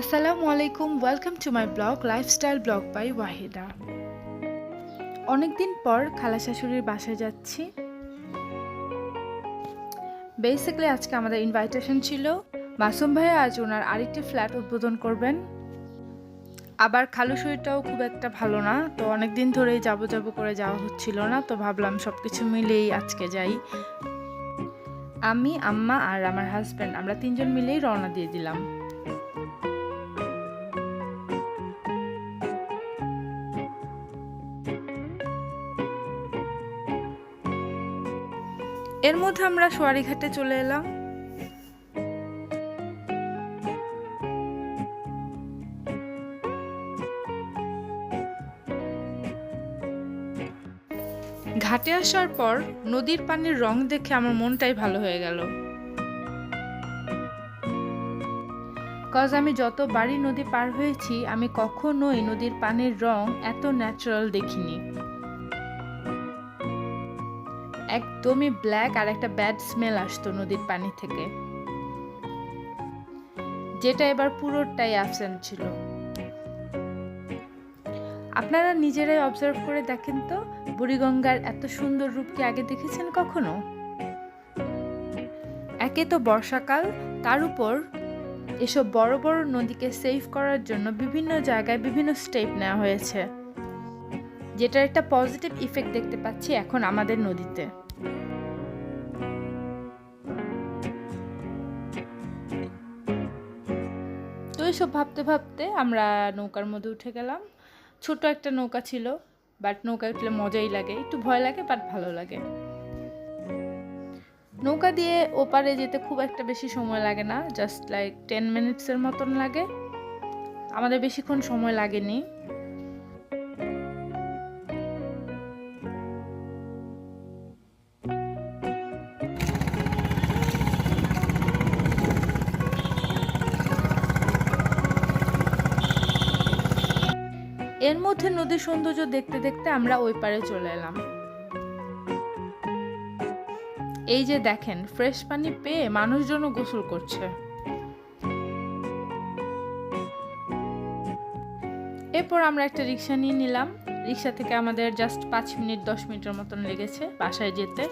আসসালামু আলাইকুম welcome to my blog lifestyle blog by Wahida অনেকদিন পর খালা শাশুড়ির বাসায় যাচ্ছি। বেসিক্যালি আজকে আমাদের ইনভাইটেশন ছিল। মাসুম ভাইয়া আজ ওনার আরেকটি ফ্ল্যাট উদ্বোধন করবেন। আবার খালু শরীরটাও খুব একটা ভালো না, তো অনেক দিন ধরেই যাব যাব করে যাওয়া হচ্ছিল না, তো ভাবলাম সব কিছু মিলেই আজকে যাই। আমি, আম্মা আর আমার হাজব্যান্ড আমরা তিনজন মিলেই রওনা দিয়ে দিলাম। এর মধ্যে আমরা সোয়ারিঘাটে চলে এলাম। ঘাটে আসার পর নদীর পানির রং দেখে আমার মনটাই ভালো হয়ে গেল। কজ আমি যত বাড়ি নদী পার হয়েছি, আমি কখনোই নদীর পানির রং এত ন্যাচারাল দেখিনি। একদমই ব্ল্যাক আর একটা ব্যাড স্মেল আসতো নদীর পানি থেকে। যেটা এবার পুরোটাই অ্যাবসেন্ট ছিল। আপনারা নিজেরাই অবজার্ভ করে দেখেন তো, বুড়িগঙ্গার এত সুন্দর রূপ কি আগে দেখেছেন কখনো? একে তো বর্ষাকাল, তার উপর এসব বড় বড় নদীকে সেভ করার জন্য বিভিন্ন জায়গায় বিভিন্ন স্টেপ নেওয়া হয়েছে। যেটার একটা পজিটিভ ইফেক্ট দেখতে পাচ্ছি এখন আমাদের নদীতে। তো এইসব ভাবতে ভাবতে আমরা নৌকার মধ্যে উঠে গেলাম। ছোট একটা নৌকা ছিল বাট নৌকা উঠলে মজাই লাগে। একটু ভয় লাগে বাট ভালো লাগে। নৌকা দিয়ে ওপারে যেতে খুব একটা বেশি সময় লাগে না জাস্ট লাইক টেন মিনিটসের মতন লাগে। আমাদের বেশিক্ষণ সময় লাগেনি। এর মধ্যে নদীর সৌন্দর্য দেখতে দেখতে আমরা ওই পারে চলে এলাম। এই যে দেখেন, ফ্রেশ পানি পেয়ে মানুষজন গোসল করছে। এরপর আমরা একটা রিক্সা নিয়ে নিলাম। রিক্সা থেকে আমাদের জাস্ট পাঁচ মিনিট, দশ মিনিটের মতন লেগেছে বাসায় যেতে।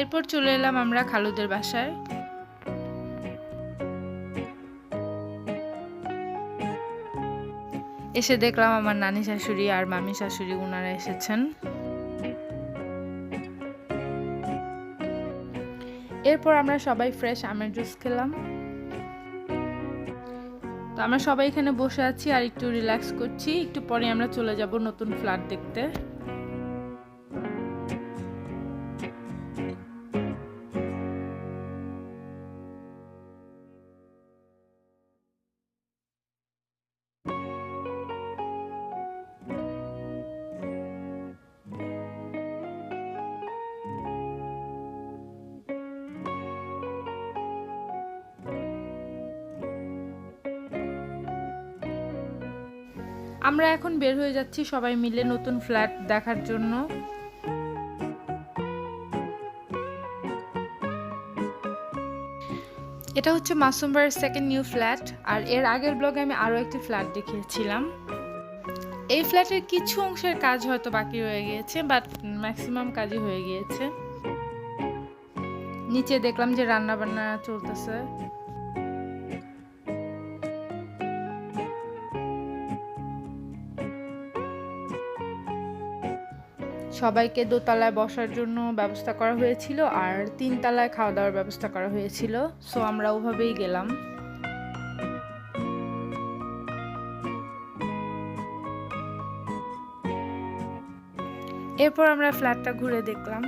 এরপর চলে এলাম আমরা খালুদের বাসায়। এসে দেখলাম আমার নানি শাশুড়ি আর মামি শাশুড়ি ওনারা এসেছেন। এরপর আমরা সবাই ফ্রেশ আমের জুস খেলাম। তো আমরা সবাই এখানে বসে আছি আর একটু রিল্যাক্স করছি। একটু পরে আমরা চলে যাব নতুন ফ্ল্যাট দেখতে। আমরা এখন বের হয়ে যাচ্ছি সবাই মিলে নতুন ফ্ল্যাট দেখার জন্য। এটা হচ্ছে মাসুম ভাইয়ের সেকেন্ড নিউ ফ্ল্যাট আর এর আগের ব্লগে আমি আরও একটি ফ্ল্যাট দেখিয়েছিলাম। এই ফ্ল্যাটের কিছু অংশের কাজ হয়তো বাকি রয়ে গিয়েছে বাট ম্যাক্সিমাম কাজই হয়ে গিয়েছে। নিচে দেখলাম যে রান্না বান্না চলতেছে। সবাইকে দোতলায় বসার জন্য ব্যবস্থা করা হয়েছিল আর তিনতলায় খাওয়া দাওয়ার ব্যবস্থা করা হয়েছিল। সো আমরা ওভাবেই গেলাম। এরপর আমরা ফ্ল্যাটটা ঘুরে দেখলাম।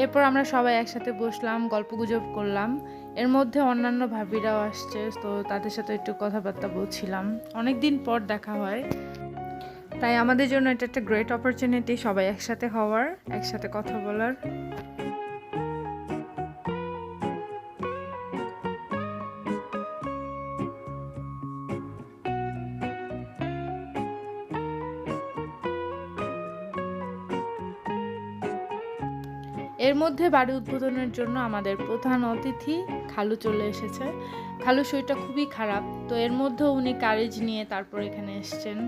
এরপর আমরা সবাই একসাথে বসলাম, গল্পগুজব করলাম। এর মধ্যে অন্যান্য ভাবিরাও আসছে, তো তাদের সাথে একটু কথাবার্তা বলছিলাম। অনেক দিন পর দেখা হয়। তাই আমাদের জন্য এটা একটা গ্রেট অপরচুনিটি সবাই একসাথে হওয়ার, একসাথে কথা বলার। মধ্যে বাড়ি উদ্বোধনের জন্য আমাদের প্রধান অতিথি খালু চলে এসেছে। খালু শরীরটা খুবই খারাপ, তো এর মধ্যেও উনি কারেজ নিয়ে তারপর এখানে এসছেন।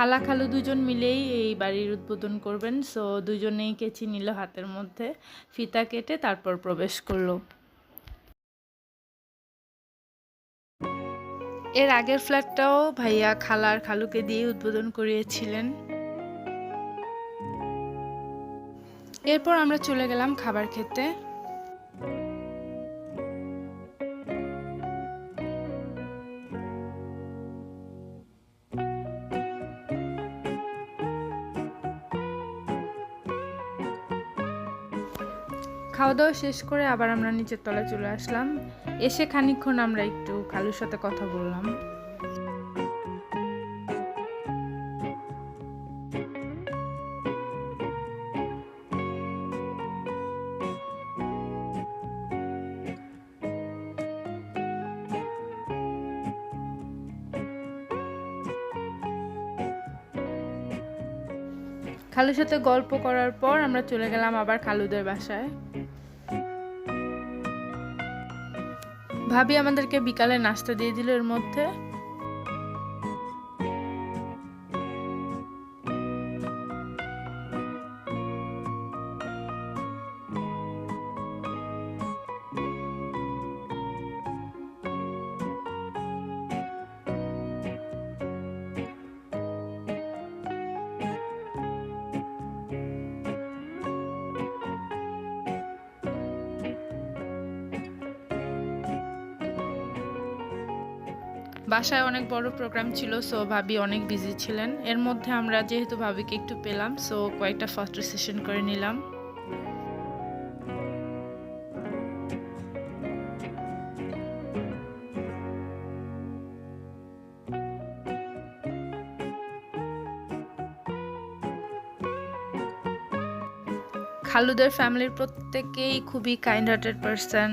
খালা খালু দুজন মিলেই এই বাড়ির উদ্বোধন করবেন। সো দুজনেই কেচি নিল হাতের মধ্যে, ফিতা কেটে তারপর প্রবেশ করল। এর আগের ফ্ল্যাটটাও ভাইয়া খালার খালুকে দিয়ে উদ্বোধন করিয়েছিলেন। এরপর আমরা চলে গেলাম খাবার খেতে। খাওয়া দাওয়া শেষ করে আবার আমরা নিচের তলায় চলে আসলাম। এসে খানিকক্ষণ আমরা একটু খালুর সাথে কথা বললাম। খালুর সাথে গল্প করার পর আমরা চলে গেলাম আবার খালুদের বাসায়। ভাবি আমাদেরকে বিকালে নাস্তা দিয়ে দিল এর মধ্যে। বাসায় অনেক বড় প্রোগ্রাম ছিল সো ভাবি অনেক বিজি ছিলেন। এর মধ্যে আমরা যেহেতু ভাবিকে একটু পেলাম সো কয়েকটা ফটো সেশন করে নিলাম। খালুদের ফ্যামিলির প্রত্যেকেই খুবই কাইন্ড হার্টেড পারসন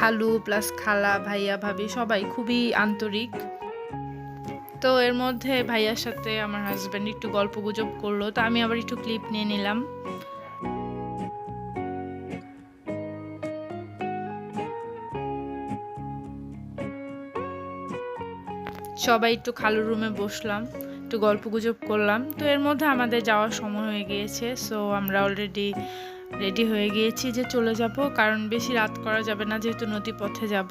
খালু প্লাস খালা, ভাইয়া, ভাবি, সবাই খুবই আন্তরিক। তো এর মধ্যে ভাইয়ার সাথে আমার হাজব্যান্ড একটু গল্প গুজব করল, তো আমি আবার একটু ক্লিপ নিয়ে নিলাম। সবাই একটু খালুর রুমে বসলাম, একটু গল্প গুজব করলাম। তো এর মধ্যে আমাদের যাওয়ার সময় হয়ে গিয়েছে সো আমরা অলরেডি রেডি হয়ে গিয়েছি যে চলে যাব, কারণ বেশি রাত করা যাবে না, যেহেতু নদী পথে যাব।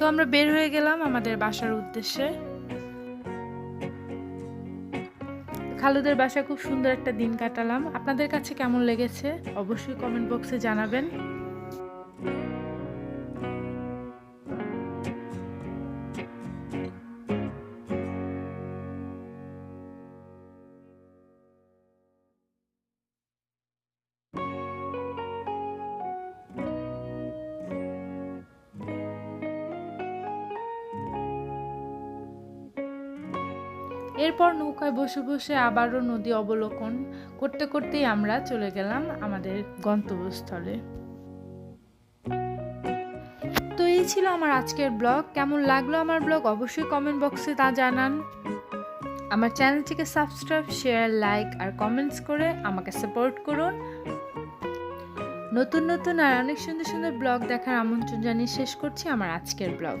তো আমরা বের হয়ে গেলাম আমাদের বাসার উদ্দেশ্যে। খালুদের বাসা খুব সুন্দর একটা দিন কাটালাম। আপনাদের কাছে কেমন লেগেছে? অবশ্যই কমেন্ট বক্সে জানাবেন। এরপর নৌকায় বসে বসে আবারও নদী অবলোকন করতে করতেই আমরা চলে গেলাম আমাদের গন্তব্যস্থলে। তো এই ছিল আমার আজকের ব্লগ। কেমন লাগল আমার ব্লগ অবশ্যই কমেন্ট বক্সে তা জানান। আমার চ্যানেলটিকে সাবস্ক্রাইব শেয়ার লাইক আর কমেন্টস করে আমাকে সাপোর্ট করুন। নতুন নতুন আর অনেক সুন্দর সুন্দর ব্লগ দেখার আমন্ত্রণ জানিয়ে শেষ করছি আমার আজকের ব্লগ।